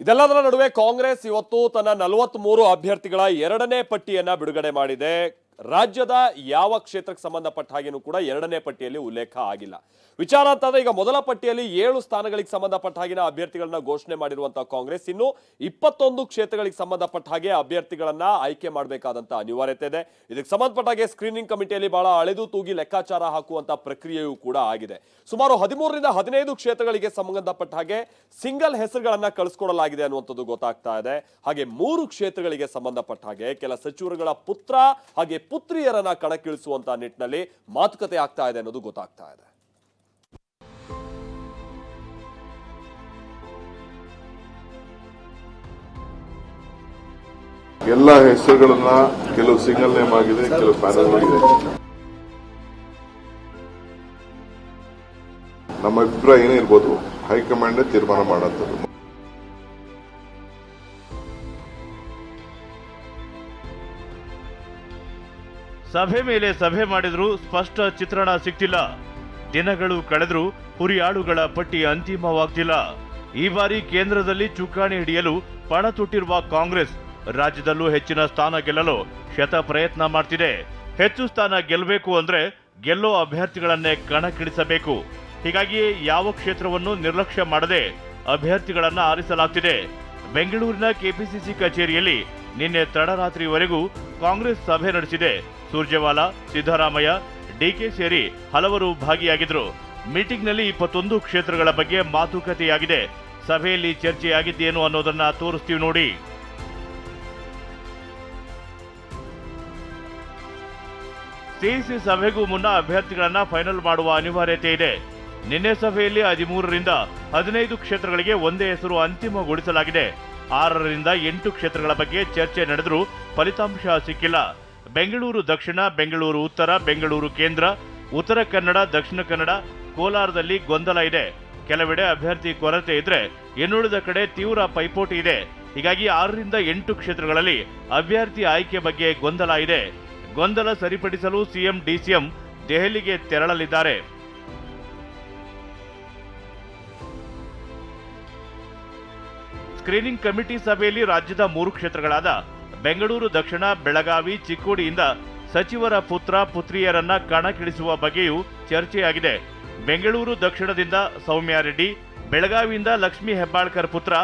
ಇದೆಲ್ಲದರ ನಡುವೆ ಕಾಂಗ್ರೆಸ್ ಇವತ್ತು ತನ್ನ ನಲವತ್ತ್ ಮೂರು ಅಭ್ಯರ್ಥಿಗಳ ಎರಡನೇ ಪಟ್ಟಿಯನ್ನ ಬಿಡುಗಡೆ ಮಾಡಿದೆ. ರಾಜ್ಯದ ಯಾವ ಕ್ಷೇತ್ರಕ್ಕೆ ಸಂಬಂಧಪಟ್ಟ ಹಾಗೇನು ಕೂಡ ಎರಡನೇ ಪಟ್ಟಿಯಲ್ಲಿ ಉಲ್ಲೇಖ ಆಗಿಲ್ಲ. ವಿಚಾರ ಅಂತಂದ್ರೆ ಈಗ ಮೊದಲ ಪಟ್ಟಿಯಲ್ಲಿ ಏಳು ಸ್ಥಾನಗಳಿಗೆ ಸಂಬಂಧಪಟ್ಟ ಹಾಗಿನ ಅಭ್ಯರ್ಥಿಗಳನ್ನ ಘೋಷಣೆ ಮಾಡಿರುವಂತಹ ಕಾಂಗ್ರೆಸ್. ಇನ್ನು ಇಪ್ಪತ್ತೊಂದು ಕ್ಷೇತ್ರಗಳಿಗೆ ಸಂಬಂಧಪಟ್ಟ ಹಾಗೆ ಅಭ್ಯರ್ಥಿಗಳನ್ನ ಆಯ್ಕೆ ಮಾಡಬೇಕಾದಂತಹ ಅನಿವಾರ್ಯತೆ ಇದೆ. ಇದಕ್ಕೆ ಸಂಬಂಧಪಟ್ಟ ಹಾಗೆ ಸ್ಕ್ರೀನಿಂಗ್ ಕಮಿಟಿಯಲ್ಲಿ ಬಹಳ ಅಳೆದು ತೂಗಿ ಲೆಕ್ಕಾಚಾರ ಹಾಕುವಂತ ಪ್ರಕ್ರಿಯೆಯೂ ಕೂಡ ಆಗಿದೆ. ಸುಮಾರು ಹದಿಮೂರರಿಂದ ಹದಿನೈದು ಕ್ಷೇತ್ರಗಳಿಗೆ ಸಂಬಂಧಪಟ್ಟ ಹಾಗೆ ಸಿಂಗಲ್ ಹೆಸರುಗಳನ್ನ ಕಳಿಸ್ಕೊಡಲಾಗಿದೆ ಅನ್ನುವಂಥದ್ದು ಗೊತ್ತಾಗ್ತಾ ಇದೆ. ಹಾಗೆ ಮೂರು ಕ್ಷೇತ್ರಗಳಿಗೆ ಸಂಬಂಧಪಟ್ಟ ಹಾಗೆ ಕೆಲ ಸಚಿವರುಗಳ ಪುತ್ರ ಹಾಗೆ ಪುತ್ರಿಯರನ್ನ ಕಣಕ್ಕಿಳಿಸುವಂತ ನಿಟ್ಟಿನಲ್ಲಿ ಮಾತುಕತೆ ಆಗ್ತಾ ಇದೆ ಅನ್ನೋದು ಗೊತ್ತಾಗ್ತಾ ಇದೆ. ಎಲ್ಲ ಹೆಸರುಗಳನ್ನ ಕೆಲವು ಸಿಂಗಲ್ ನೇಮ್ ಆಗಿದೆ, ಕೆಲವು ಪ್ಯಾನಲ್ ಆಗಿದೆ. ನಮ್ಮ ಅಭಿಪ್ರಾಯ ಏನೇ ಇರ್ಬೋದು, ಹೈಕಮಾಂಡ್ ತೀರ್ಮಾನ ಮಾಡಂತದ್ದು ಸಭೆ ಮೇಲೆ ಸಭೆ ಮಾಡಿದರೂ ಸ್ಪಷ್ಟ ಚಿತ್ರಣ ಸಿಕ್ತಿಲ್ಲ. ದಿನಗಳು ಕಳೆದರೂ ಹುರಿಯಾಳುಗಳ ಪಟ್ಟಿ ಅಂತಿಮವಾಗ್ತಿಲ್ಲ. ಈ ಬಾರಿ ಕೇಂದ್ರದಲ್ಲಿ ಚುಕ್ಕಾಣಿ ಹಿಡಿಯಲು ಪಣ ತೊಟ್ಟಿರುವ ಕಾಂಗ್ರೆಸ್ ರಾಜ್ಯದಲ್ಲೂ ಹೆಚ್ಚಿನ ಸ್ಥಾನ ಗೆಲ್ಲಲು ಶತ ಪ್ರಯತ್ನ ಮಾಡ್ತಿದೆ. ಹೆಚ್ಚು ಸ್ಥಾನ ಗೆಲ್ಲಬೇಕು ಅಂದ್ರೆ ಗೆಲ್ಲೋ ಅಭ್ಯರ್ಥಿಗಳನ್ನೇ ಕಣಕ್ಕಿಳಿಸಬೇಕು. ಹೀಗಾಗಿ ಯಾವ ಕ್ಷೇತ್ರವನ್ನು ನಿರ್ಲಕ್ಷ್ಯ ಮಾಡದೆ ಅಭ್ಯರ್ಥಿಗಳನ್ನ ಆರಿಸಲಾಗ್ತಿದೆ. ಬೆಂಗಳೂರಿನ ಕೆಪಿಸಿಸಿ ಕಚೇರಿಯಲ್ಲಿ ನಿನ್ನೆ ತಡರಾತ್ರಿವರೆಗೂ ಕಾಂಗ್ರೆಸ್ ಸಭೆ ನಡೆಸಿದೆ. ಸುರ್ಜೇವಾಲಾ, ಸಿದ್ದರಾಮಯ್ಯ ಡಿಕೆ ಸೇರಿ ಹಲವರು ಭಾಗಿಯಾಗಿದ್ರು ಮೀಟಿಂಗ್ನಲ್ಲಿ ಇಪ್ಪತ್ತೊಂದು ಕ್ಷೇತ್ರಗಳ ಬಗ್ಗೆ ಮಾತುಕತೆಯಾಗಿದೆ. ಸಭೆಯಲ್ಲಿ ಚರ್ಚೆಯಾಗಿದ್ದೇನು ಅನ್ನೋದನ್ನ ತೋರಿಸ್ತೀವಿ ನೋಡಿ. ಸಿಇಸಿ ಸಭೆಗೂ ಮುನ್ನ ಅಭ್ಯರ್ಥಿಗಳನ್ನ ಫೈನಲ್ ಮಾಡುವ ಅನಿವಾರ್ಯತೆ ಇದೆ. ನಿನ್ನೆ ಸಭೆಯಲ್ಲಿ ಹದಿಮೂರರಿಂದ ಹದಿನೈದು ಕ್ಷೇತ್ರಗಳಿಗೆ ಒಂದೇ ಹೆಸರು ಅಂತಿಮಗೊಳಿಸಲಾಗಿದೆ. ಆರರಿಂದ ಎಂಟು ಕ್ಷೇತ್ರಗಳ ಬಗ್ಗೆ ಚರ್ಚೆ ನಡೆದರೂ ಫಲಿತಾಂಶ ಸಿಕ್ಕಿಲ್ಲ. ಬೆಂಗಳೂರು ದಕ್ಷಿಣ, ಬೆಂಗಳೂರು ಉತ್ತರ, ಬೆಂಗಳೂರು ಕೇಂದ್ರ, ಉತ್ತರ ಕನ್ನಡ, ದಕ್ಷಿಣ ಕನ್ನಡ, ಕೋಲಾರದಲ್ಲಿ ಗೊಂದಲ ಇದೆ. ಕೆಲವೆಡೆ ಅಭ್ಯರ್ಥಿ ಕೊರತೆ ಇದ್ರೆ ಇನ್ನುಳಿದ ಕಡೆ ತೀವ್ರ ಪೈಪೋಟಿ ಇದೆ. ಹೀಗಾಗಿ ಆರರಿಂದ ಎಂಟು ಕ್ಷೇತ್ರಗಳಲ್ಲಿ ಅಭ್ಯರ್ಥಿ ಆಯ್ಕೆ ಬಗ್ಗೆ ಗೊಂದಲ ಇದೆ. ಗೊಂದಲ ಸರಿಪಡಿಸಲು ಸಿಎಂ, ಡಿಸಿಎಂ ದೆಹಲಿಗೆ ತೆರಳಲಿದ್ದಾರೆ. ಸ್ಕ್ರೀನಿಂಗ್ ಕಮಿಟಿ ಸಭೆಯಲ್ಲಿ ರಾಜ್ಯದ ಮೂರು ಕ್ಷೇತ್ರಗಳಾದ ಬೆಂಗಳೂರು, ದಕ್ಷಿಣ, ಬೆಳಗಾವಿ, ಚಿಕ್ಕೋಡಿಯಿಂದ ಸಚಿವರ ಪುತ್ರ, ಪುತ್ರಿಯರನ್ನ ಕಣಕ್ಕಿಳಿಸುವ ಬಗ್ಗೆಯೂ ಚರ್ಚೆಯಾಗಿದೆ. ಬೆಂಗಳೂರು, ದಕ್ಷಿಣದಿಂದ ಸೌಮ್ಯಾರೆಡ್ಡಿ ಬೆಳಗಾವಿಯಿಂದ ಲಕ್ಷ್ಮೀ ಹೆಬ್ಬಾಳ್ಕರ್ ಪುತ್ರ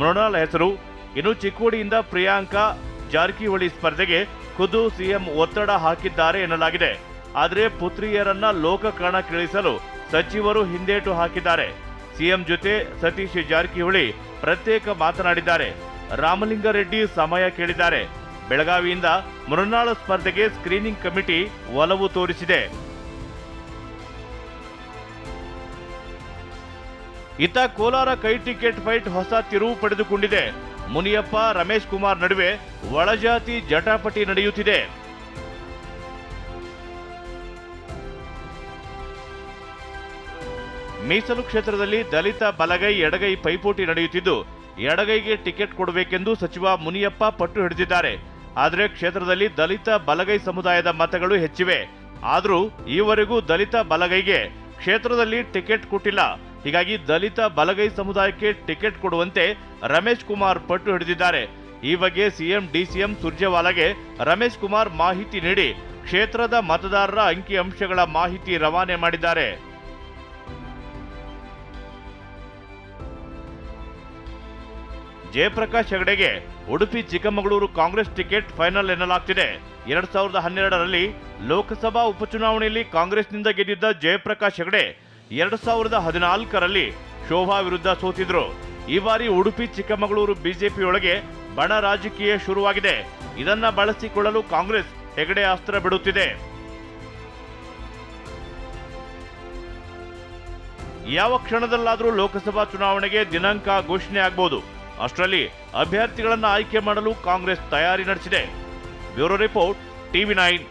ಮೃಣಾಲ್ ಹೆಸರು. ಇನ್ನು ಚಿಕ್ಕೋಡಿಯಿಂದ ಪ್ರಿಯಾಂಕಾ ಜಾರಕಿಹೊಳಿ ಸ್ಪರ್ಧೆಗೆ ಖುದ್ದು ಸಿಎಂ ಒತ್ತಡ ಹಾಕಿದ್ದಾರೆ ಎನ್ನಲಾಗಿದೆ. ಆದರೆ ಪುತ್ರಿಯರನ್ನ ಲೋಕ ಕಣಕ್ಕಿಳಿಸಲು ಸಚಿವರು ಹಿಂದೇಟು ಹಾಕಿದ್ದಾರೆ. ಸಿಎಂ ಜೊತೆ ಸತೀಶ್ ಜಾರಕಿಹೊಳಿ ಪ್ರತ್ಯೇಕ ಮಾತನಾಡಿದ್ದಾರೆ. ರಾಮಲಿಂಗಾರೆಡ್ಡಿ ಸಮಯ ಕೇಳಿದ್ದಾರೆ. ಬೆಳಗಾವಿಯಿಂದ ಮೃನಾಳ ಸ್ಪರ್ಧೆಗೆ ಸ್ಕ್ರೀನಿಂಗ್ ಕಮಿಟಿ ಒಲವು ತೋರಿಸಿದೆ. ಇತ್ತ ಕೋಲಾರ ಕೈ ಟಿಕೆಟ್ ಫೈಟ್ ಹೊಸ ತಿರುವು ಪಡೆದುಕೊಂಡಿದೆ. ಮುನಿಯಪ್ಪ, ರಮೇಶ್ ಕುಮಾರ್ ನಡುವೆ ಒಳಜಾತಿ ಜಟಾಪಟಿ ನಡೆಯುತ್ತಿದೆ. ಮೀಸಲು ಕ್ಷೇತ್ರದಲ್ಲಿ ದಲಿತ ಬಲಗೈ ಎಡಗೈ ಪೈಪೋಟಿ ನಡೆಯುತ್ತಿದ್ದು, ಎಡಗೈಗೆ ಟಿಕೆಟ್ ಕೊಡಬೇಕೆಂದು ಸಚಿವ ಮುನಿಯಪ್ಪ ಪಟ್ಟು ಹಿಡಿದಿದ್ದಾರೆ. ಆದರೆ ಕ್ಷೇತ್ರದಲ್ಲಿ ದಲಿತ ಬಲಗೈ ಸಮುದಾಯದ ಮತಗಳು ಹೆಚ್ಚಿವೆ. ಆದರೂ ಈವರೆಗೂ ದಲಿತ ಬಲಗೈಗೆ ಕ್ಷೇತ್ರದಲ್ಲಿ ಟಿಕೆಟ್ ಕೊಟ್ಟಿಲ್ಲ. ಹೀಗಾಗಿ ದಲಿತ ಬಲಗೈ ಸಮುದಾಯಕ್ಕೆ ಟಿಕೆಟ್ ಕೊಡುವಂತೆ ರಮೇಶ್ ಕುಮಾರ್ ಪಟ್ಟು ಹಿಡಿದಿದ್ದಾರೆ. ಈ ಬಗ್ಗೆ ಸಿಎಂ, ಡಿಸಿಎಂ ಸುರ್ಜೇವಾಲಾಗೆ ರಮೇಶ್ ಕುಮಾರ್ ಮಾಹಿತಿ ನೀಡಿ, ಕ್ಷೇತ್ರದ ಮತದಾರರ ಅಂಕಿ ಅಂಶಗಳ ಮಾಹಿತಿ ರವಾನೆ ಮಾಡಿದ್ದಾರೆ. Jayaprakash ಹೆಗಡೆಗೆ Udupi, Chikkamagaluru Congress ticket final ಎನ್ನಲಾಗ್ತಿದೆ. ಎರಡ್ ಸಾವಿರದ ಹನ್ನೆರಡರಲ್ಲಿ ಲೋಕಸಭಾ ಉಪಚುನಾವಣೆಯಲ್ಲಿ ಕಾಂಗ್ರೆಸ್ನಿಂದ ಗೆದ್ದಿದ್ದ ಜಯಪ್ರಕಾಶ್ ಹೆಗಡೆ ಎರಡ್ ಸಾವಿರದ ಹದಿನಾಲ್ಕರಲ್ಲಿ ಶೋಭಾ ವಿರುದ್ಧ ಸೋತಿದ್ರು. ಈ ಬಾರಿ ಉಡುಪಿ, ಚಿಕ್ಕಮಗಳೂರು ಬಿಜೆಪಿಯೊಳಗೆ ಬಣ ರಾಜಕೀಯ ಶುರುವಾಗಿದೆ. ಇದನ್ನ ಬಳಸಿಕೊಳ್ಳಲು ಕಾಂಗ್ರೆಸ್ ಹೆಗಡೆ ಅಸ್ತ್ರ ಬಿಡುತ್ತಿದೆ. ಯಾವ ಕ್ಷಣದಲ್ಲಾದರೂ ಲೋಕಸಭಾ ಚುನಾವಣೆಗೆ ದಿನಾಂಕ ಘೋಷಣೆ ಆಗಬಹುದು ಅಷ್ಟರಲ್ಲಿ ಅಭ್ಯರ್ಥಿಗಳನ್ನು ಆಯ್ಕೆ ಮಾಡಲು ಕಾಂಗ್ರೆಸ್ ತಯಾರಿ ನಡೆಸಿದೆ. Bureau report TV nine.